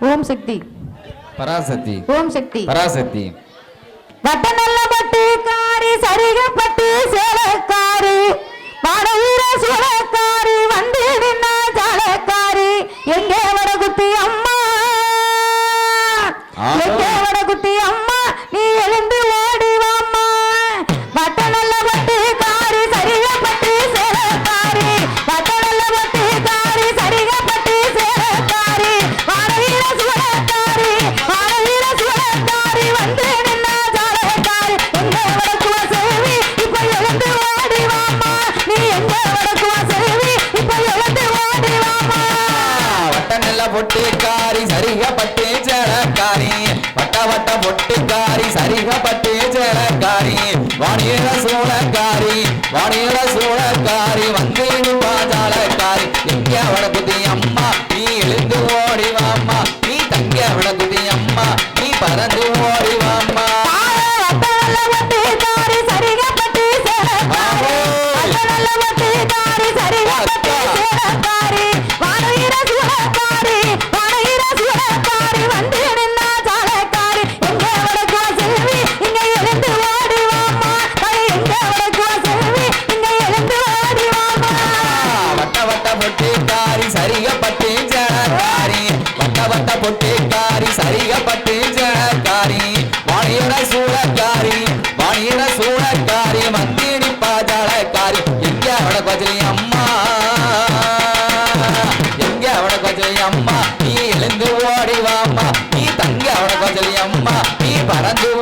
ஓம் சக்தி. பராசக்தி. ஓம் சக்தி. பராசக்தி. வட்டநல்ல பட்டு காரி சரிக பட்டு சேலக்காரி வடவீர சூழக்காரி வந்து ஜாலக்காரி எங்கே வட குத்தி அம்மா எங்கே வட சூழக்காரி வாணியில சூழக்காரி வாணியில சூழக்காரி வந்தீடு பாதாளக்காரி எங்க வடக்குதி அம்மா நீ எழுந்து ஓடிவாம்மா நீ தங்க வடக்குதி அம்மா நீ பறந்து ஓடி parando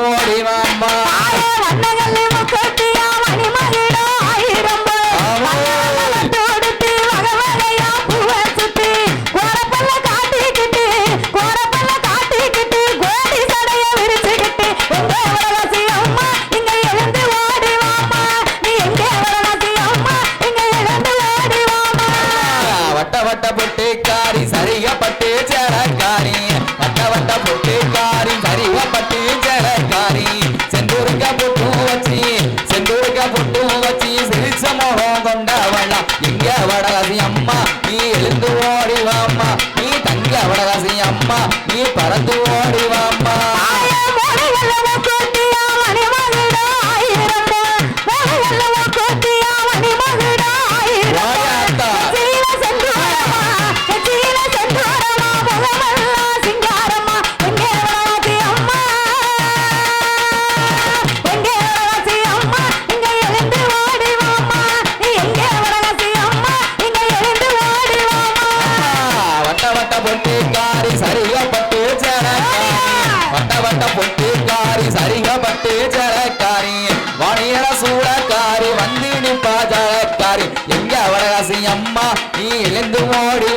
இழந்து ஓடி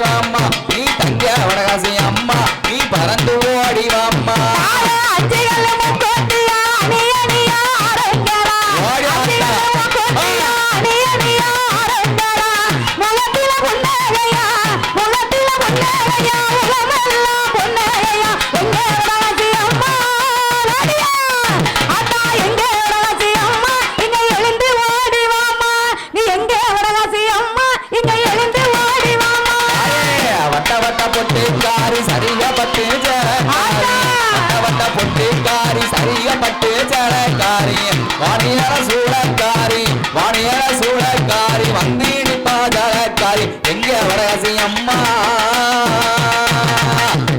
வாணியலக்காரி வாணியல சூழக்காரி வாணியல சூழக்காரி வந்தீடி பாதலக்காரி எங்க வடகசி அம்மா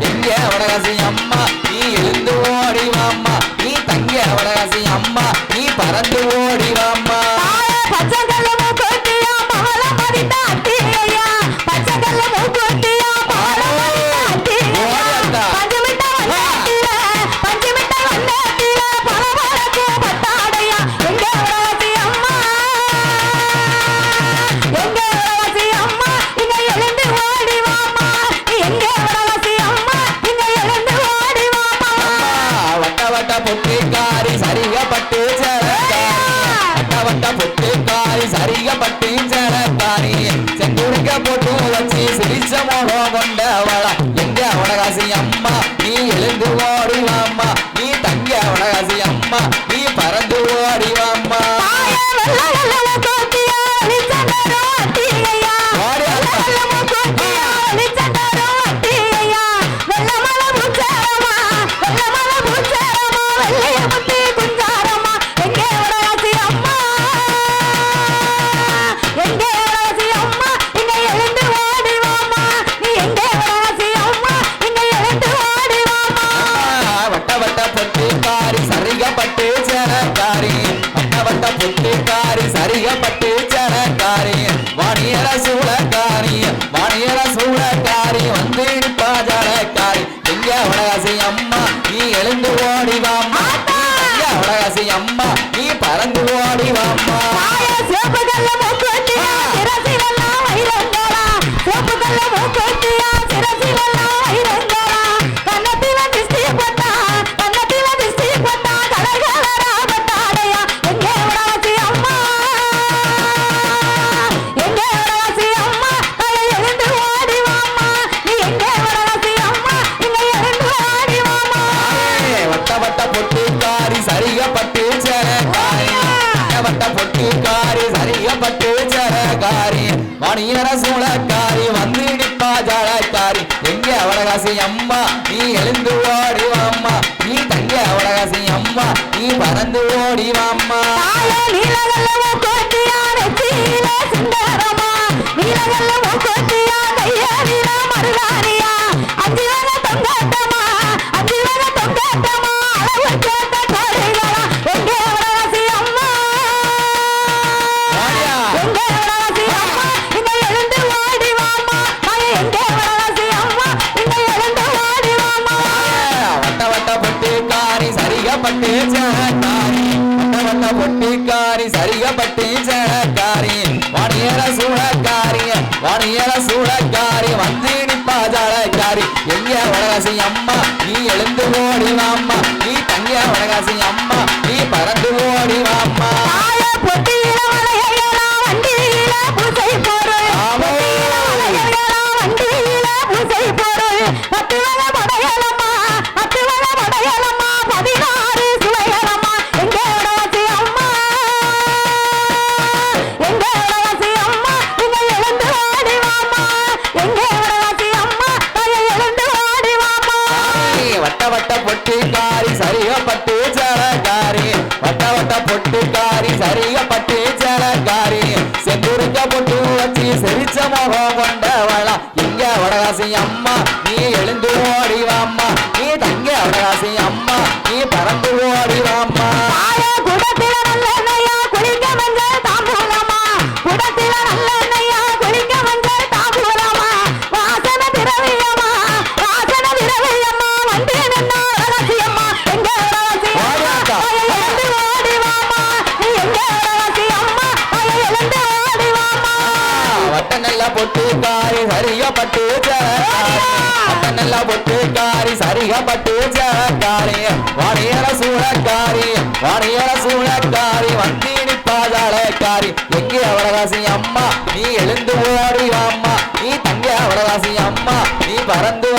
எங்க வடகசி அம்மா நீ எழுந்து ஓடிவாம்மா. நீ தங்க வடகசி அம்மா நீ பறந்து அறிகப்பட்டு சேரத்தாரி செங்குருக்க போட்டு வச்சு சிரிச்ச மோகம் கொண்டவளா எங்க அவனகாசி அம்மா நீ எழுந்து ஓடிவாம்மா. நீ தங்க அவனகாசி அம்மா. அவளகாசி அம்மா நீ எழுந்து ஓடி வாம்மா நீ தங்க அவளகாசி அம்மா நீ பறந்து ஓடி வாம்மா పట్టి చేహకారి వల్ల పొట్టికారి సరిగా పట్టి చేహకారి వాడియల సూడకారి వాడియల సూడకారి వందేడి பாஜாடக்காரி எங்க வளரசி அம்மா நீ எழுந்து ஓடிவாம் அவகாசி அம்மா நீ எழுந்து ஓடிவாம்மா நீ தங்க அவகாசி அம்மா நீ பறந்து ஓடிவாம்மா குடத்தில் நல்ல குளிக்க மஞ்சள் குடத்தில் பொட்டு காரி சரியா பட்டு நல்ல பொட்டு காரி சரியா பட்டு காரி வாணியர சூழக்காரி வாணியர சூழக்காரி வந்தீனி பாதாளக்காரி எங்கே அவரதாசி அம்மா? நீ எழுந்து ஓடி அம்மா நீ தங்க அவரதாசி அம்மா. நீ பறந்து